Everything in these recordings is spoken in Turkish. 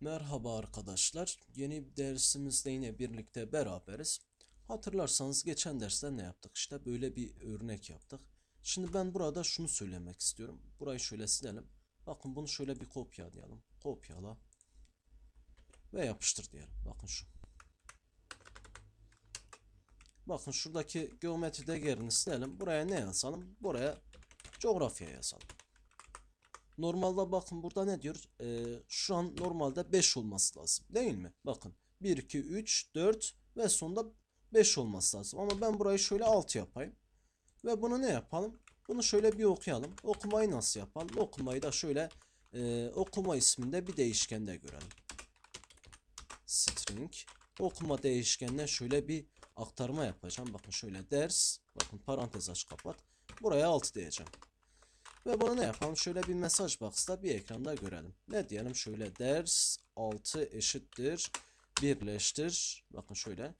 Merhaba arkadaşlar. Yeni bir dersimizde yine birlikte beraberiz. Hatırlarsanız geçen derste ne yaptık? İşte böyle bir örnek yaptık. Şimdi ben burada şunu söylemek istiyorum. Burayı şöyle silelim. Bakın bunu şöyle bir kopyalayalım. Kopyala. Ve yapıştır diyelim. Bakın şu. Bakın şuradaki geometri değerini silelim. Buraya ne yazalım? Buraya coğrafya yazalım. Normalde bakın burada ne diyor? Ee, şu an normalde 5 olması lazım. Değil mi? Bakın 1, 2, 3, 4 ve sonunda 5 olması lazım. Ama ben burayı şöyle 6 yapayım. Ve bunu ne yapalım? Bunu şöyle bir okuyalım. Okumayı nasıl yapalım? Okumayı da şöyle e, okuma isminde bir değişkende görelim. String. Okuma değişkenine şöyle bir aktarma yapacağım. Bakın şöyle ders. Bakın parantez aç kapat. Buraya 6 diyeceğim. Ve bunu ne yapalım? Şöyle bir mesaj box'ta bir ekranda görelim. Ne diyelim? Şöyle ders 6 eşittir birleştir. Bakın şöyle.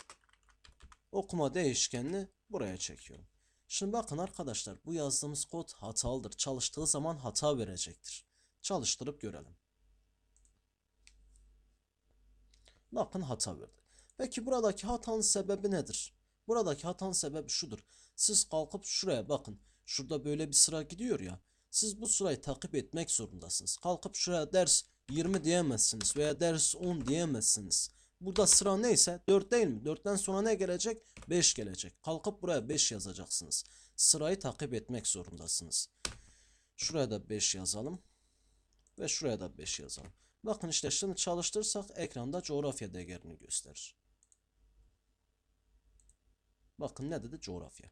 Okuma değişkenini buraya çekiyorum. Şimdi bakın arkadaşlar bu yazdığımız kod hatalıdır. Çalıştığı zaman hata verecektir. Çalıştırıp görelim. Bakın hata verdi. Peki buradaki hatanın sebebi nedir? Buradaki hatanın sebebi şudur. Siz kalkıp şuraya bakın. Şurada böyle bir sıra gidiyor ya. Siz bu sırayı takip etmek zorundasınız. Kalkıp şuraya ders 20 diyemezsiniz veya ders 10 diyemezsiniz. Burada sıra neyse 4 değil mi? 4'ten sonra ne gelecek? 5 gelecek. Kalkıp buraya 5 yazacaksınız. Sırayı takip etmek zorundasınız. Şuraya da 5 yazalım. Ve şuraya da 5 yazalım. Bakın işte şimdi çalıştırırsak ekranda coğrafya değerini gösterir. Bakın ne dedi? Coğrafya.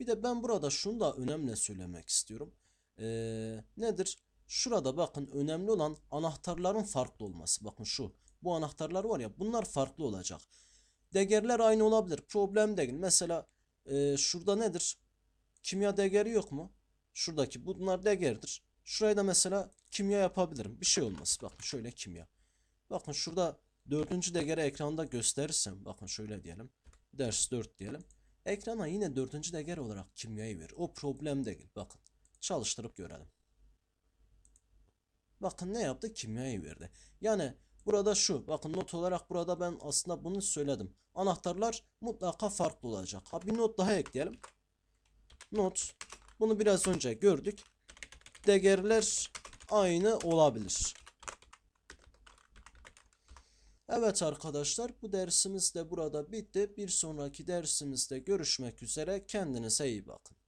Bir de ben burada şunu da önemli söylemek istiyorum. Ee, nedir? Şurada bakın önemli olan anahtarların farklı olması. Bakın şu. Bu anahtarlar var ya bunlar farklı olacak. Değerler aynı olabilir. Problem değil. Mesela e, şurada nedir? Kimya değeri yok mu? Şuradaki bunlar değerdir. Şuraya da mesela kimya yapabilirim. Bir şey olmaz. Bakın şöyle kimya. Bakın şurada dördüncü değeri ekranda gösterirsem. Bakın şöyle diyelim. Ders 4 diyelim. Ekrana yine dördüncü değer olarak kimyayı ver. O problem değil. Bakın. Çalıştırıp görelim. Bakın ne yaptı? Kimyayı verdi. Yani burada şu. Bakın not olarak burada ben aslında bunu söyledim. Anahtarlar mutlaka farklı olacak. Ha bir not daha ekleyelim. Not. Bunu biraz önce gördük. Değerler aynı olabilir. Evet arkadaşlar bu dersimiz de burada bitti. Bir sonraki dersimizde görüşmek üzere. Kendinize iyi bakın.